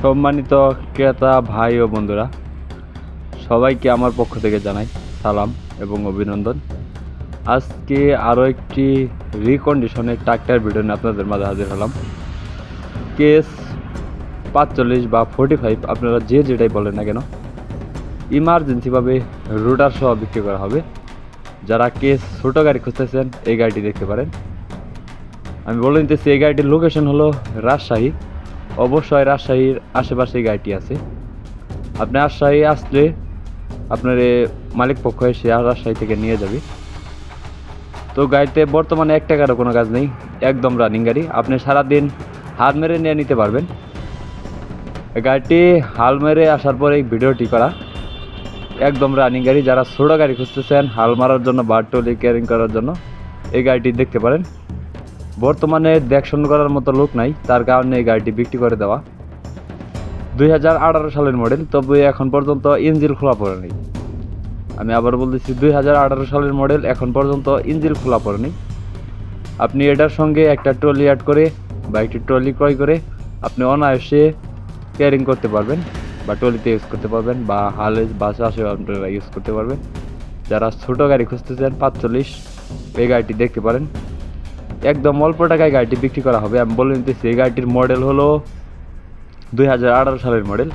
সম্মানিত ক্রেতা ভাই ও বন্ধুরা, সবাইকে আমার পক্ষ থেকে জানাই সালাম এবং অভিনন্দন। আজকে আরও একটি রিকন্ডিশনের ট্রাক্টর ভিডিও নিয়ে আপনাদের মাঝে হাজির হলাম। কেস পাঁচচল্লিশ বা ফোর্টি ফাইভ আপনারা যে যেটাই বলেন না কেন ইমার্জেন্সিভাবে রুটার সহ বিক্রি করা হবে। যারা কেস ছোটো গাড়ি খুঁজতেছেন, এই গাড়িটি দেখতে পারেন। আমি বলে নিতেছি এই গাড়িটির লোকেশন হলো রাজশাহী। অবশ্যই রাজশাহীর আশেপাশে গাড়িটি আছে। আপনি রাজশাহী আসলে আপনার মালিক পক্ষ এসে রাজশাহী থেকে নিয়ে যাবে। তো গাড়িতে বর্তমানে এক টাকারও কোনো কাজ নেই, একদম রানিং গাড়ি। আপনি সারাদিন হাল মেরে নিয়ে নিতে পারবেন। গাড়িটি হাল মেরে আসার পরে এই ভিডিওটি করা। একদম রানিং গাড়ি, যারা ছোটো গাড়ি খুঁজতেছেন, হাল মারার জন্য বা টলি ক্যারিং করার জন্য, এই গাড়িটি দেখতে পারেন। বর্তমানে দেখশন করার মতো লোক নাই, তার কারণে এই গাড়িটি বিক্রি করে দেওয়া। দুই হাজার আঠারো সালের মডেল তবে এখন পর্যন্ত ইঞ্জিল খোলা পড়েনি আমি আবার বলতেছি, দুই হাজার আঠারো সালের মডেল এখন পর্যন্ত ইঞ্জিল খোলা পড়েনি আপনি এটার সঙ্গে একটা ট্রলি অ্যাড করে বা একটি ট্রলি ক্রয় করে আপনি অনায়াসে ক্যারিং করতে পারবেন বা ট্রলিতে ইউজ করতে পারবেন বা হালে বা চাষে আপনারা ইউজ করতে পারবেন। যারা ছোটো গাড়ি খুঁজতে চান পাঁচচল্লিশ, এই গাড়িটি দেখতে পারেন। একদম অল্প টাকায় গাড়িটি বিক্রি করা হবে। আমি বলে নিতেছি, এই গাড়িটির মডেল হলো দুই হাজার আঠারো সালের মডেল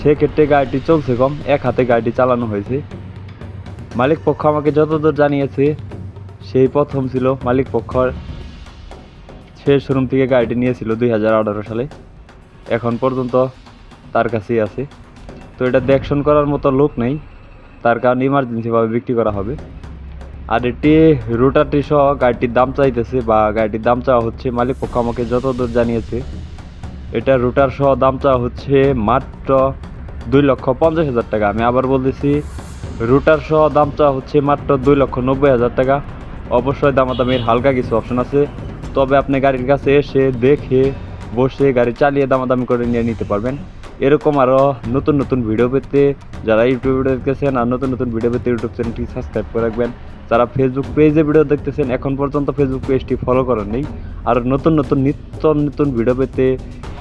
সেক্ষেত্রে গাড়িটি চলছে কম, এক হাতে গাড়িটি চালানো হয়েছে। মালিক পক্ষ আমাকে যতদূর জানিয়েছে, সেই প্রথম ছিল মালিক পক্ষর সে শোরুম থেকে গাড়িটি নিয়েছিল দুই হাজার আঠারো সালে। এখন পর্যন্ত তার কাছেই আছে। তো এটা দেখশন করার মতো লোক নেই। তার কারণে ইমার্জেন্সিভাবে বিক্রি করা হবে। আর এটি রুটারটি সহ গাড়িটির দাম চাইতেছে বা গাড়িটির দাম চাওয়া হচ্ছে, মালিক পক্ষ আমাকে যতদূর জানিয়েছে, এটা রুটার সহ দাম চাওয়া হচ্ছে মাত্র দুই লক্ষ পঞ্চাশ হাজার টাকা। আমি আবার বলতেছি, রুটার সহ দাম চাওয়া হচ্ছে মাত্র দুই লক্ষ নব্বই হাজার টাকা। অবশ্যই দামাদামির হালকা কিছু অপশন আছে, তবে আপনি গাড়ির কাছে এসে দেখে বসে গাড়ি চালিয়ে দামাদামি করে নিয়ে নিতে পারবেন। এরকম আরও নতুন নতুন ভিডিও পেতে যারা ইউটিউবে দেখতেছেন আর নতুন নতুন ভিডিও পেতে ইউটিউব চ্যানেলটি সাবস্ক্রাইব করে রাখবেন। যারা ফেসবুক পেজে ভিডিও দেখতেছেন, এখন পর্যন্ত ফেসবুক পেজটি ফলো করেন নেই আর নতুন নতুন নিত্য নতুন ভিডিও পেতে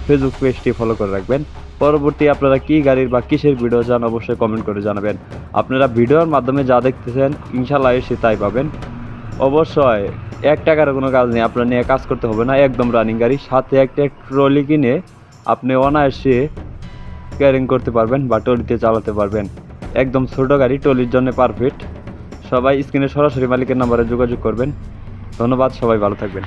ফেসবুক পেজটি ফলো করে রাখবেন। পরবর্তী আপনারা কী গাড়ির বা কিসের ভিডিও চান, অবশ্যই কমেন্ট করে জানাবেন। আপনারা ভিডিওর মাধ্যমে যা দেখতেছেন ইনশাল্লাহ এসে তাই পাবেন। অবশ্যই, এক টাকার কোনো কাজ নেই। আপনার নিয়ে কাজ করতে হবে না। একদম রানিং গাড়ি, সাথে একটা ট্রলি কিনে আপনি অনায়াসে ক্যারিং করতে পারবেন বা টলিতে চালাতে পারবেন। একদম ছোট গাড়ি, টলির জন্য পারফেক্ট সবাই স্ক্রিনে সরাসরি মালিকের নাম্বারে যোগাযোগ করবেন। ধন্যবাদ, সবাই ভালো থাকবেন।